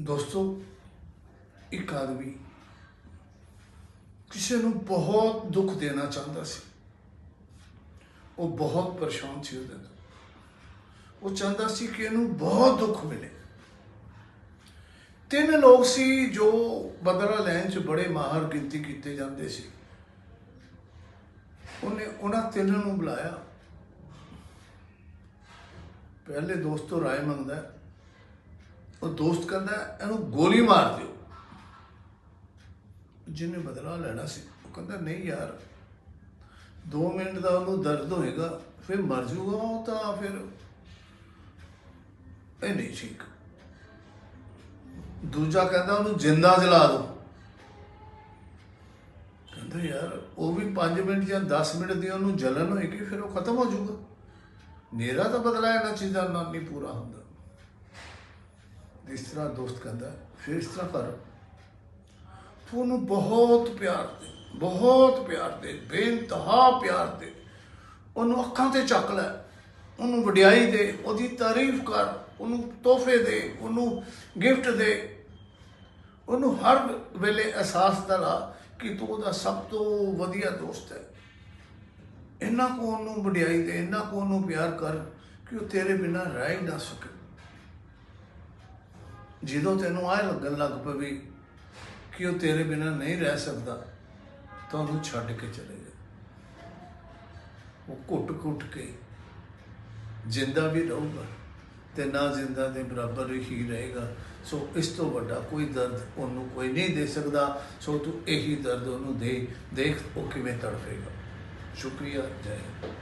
ਦੋਸਤੋ, ਇੱਕ ਆਦਮੀ ਕਿਸੇ ਨੂੰ ਬਹੁਤ ਦੁੱਖ ਦੇਣਾ ਚਾਹੁੰਦਾ ਸੀ। ਉਹ ਬਹੁਤ ਪਰੇਸ਼ਾਨ ਸੀ ਉਹਦੇ ਤੋਂ। ਉਹ ਚਾਹੁੰਦਾ ਸੀ ਕਿ ਇਹਨੂੰ ਬਹੁਤ ਦੁੱਖ ਮਿਲੇ। ਤਿੰਨ ਲੋਕ ਸੀ ਜੋ ਬਦਲਾ ਲੈਣ 'ਚ ਬੜੇ ਮਾਹਰ ਗਿਣਤੀ ਕੀਤੇ ਜਾਂਦੇ ਸੀ। ਉਹਨੇ ਉਹਨਾਂ ਤਿੰਨ ਨੂੰ ਬੁਲਾਇਆ। ਪਹਿਲੇ ਦੋਸਤੋ ਰਾਏ ਮੰਗਦਾ ਉਹ ਦੋਸਤ ਕਹਿੰਦਾ, ਇਹਨੂੰ ਗੋਲੀ ਮਾਰ ਦਿਓ। ਜਿਹਨੇ ਬਦਲਾ ਲੈਣਾ ਸੀ, ਉਹ ਕਹਿੰਦਾ, ਨਹੀਂ ਯਾਰ 2 ਮਿੰਟ ਦਾ ਉਹਨੂੰ ਦਰਦ ਹੋਏਗਾ, ਫਿਰ ਮਰ ਜਾਊਗਾ ਉਹ ਤਾਂ ਫਿਰ ਇਹ ਨਹੀਂ ਠੀਕ। ਦੂਜਾ ਕਹਿੰਦਾ, ਉਹਨੂੰ ਜਿੰਦਾ ਜਲਾ ਦਿਓ। ਕਹਿੰਦਾ, ਯਾਰ, ਉਹ ਵੀ 5 ਮਿੰਟ ਜਾਂ 10 ਮਿੰਟ ਦੀ ਉਹਨੂੰ ਜਲਨ ਹੋਏਗੀ, ਫਿਰ ਉਹ ਖਤਮ ਹੋ ਜਾਊਗਾ ਮੇਰਾ ਤਾਂ ਬਦਲਾ ਇਹਨਾਂ ਚੀਜ਼ਾਂ ਨਾਲ ਨਹੀਂ ਪੂਰਾ ਹੁੰਦਾ। ਇਸ ਤਰ੍ਹਾਂ ਦੋਸਤ ਕਹਿੰਦਾ, ਫਿਰ ਇਸ ਤਰ੍ਹਾਂ ਕਰ। ਤੂੰ ਉਹਨੂੰ ਬਹੁਤ ਪਿਆਰ ਦੇ, ਬਹੁਤ ਪਿਆਰ ਦੇ, ਬੇਇੰਤਹਾ ਪਿਆਰ ਦੇ। ਉਹਨੂੰ ਅੱਖਾਂ ਤੇ ਚੱਕ ਲੈ, ਉਹਨੂੰ ਵਡਿਆਈ ਦੇ, ਉਹਦੀ ਤਾਰੀਫ ਕਰ, ਉਹਨੂੰ ਤੋਹਫੇ ਦੇ, ਉਹਨੂੰ ਗਿਫਟ ਦੇ। ਉਹਨੂੰ ਹਰ ਵੇਲੇ ਅਹਿਸਾਸ ਦਿਲਾ ਕਿ ਤੂੰ ਉਹਦਾ ਸਭ ਤੋਂ ਵਧੀਆ ਦੋਸਤ ਹੈ। ਇਹਨਾਂ ਕੋ ਉਹਨੂੰ ਵਡਿਆਈ ਦੇ ਇਹਨਾਂ ਕੋ ਉਹਨੂੰ ਪਿਆਰ ਕਰ ਕਿ ਉਹ ਤੇਰੇ ਬਿਨਾਂ ਰਹਿ ਹੀ ਨਾ ਸਕੇ। ਜਦੋਂ ਤੈਨੂੰ ਆਏ ਲੱਗਣ ਲੱਗ ਪਵੇ ਕਿ ਉਹ ਤੇਰੇ ਬਿਨਾਂ ਨਹੀਂ ਰਹਿ ਸਕਦਾ, ਤਾਂ ਉਹਨੂੰ ਛੱਡ ਕੇ ਚਲੇ ਜਾ। ਉਹ ਘੁੱਟ-ਘੁੱਟ ਕੇ ਜਿੰਦਾ ਵੀ ਰਹੂਗਾ, ਤੇ ਨਾ ਜਿੰਦਾ ਦੇ ਬਰਾਬਰ ਹੀ ਰਹੇਗਾ। ਸੋ ਇਸ ਤੋਂ ਵੱਡਾ ਕੋਈ ਦਰਦ ਉਹਨੂੰ ਕੋਈ ਨਹੀਂ ਦੇ ਸਕਦਾ। ਸੋ ਤੂੰ ਇਹੀ ਦਰਦ ਉਹਨੂੰ ਦੇ, ਦੇਖ ਉਹ ਕਿਵੇਂ ਤੜਫੇਗਾ। ਸ਼ੁਕਰੀਆ, ਜੈ ਹਿੰਦ।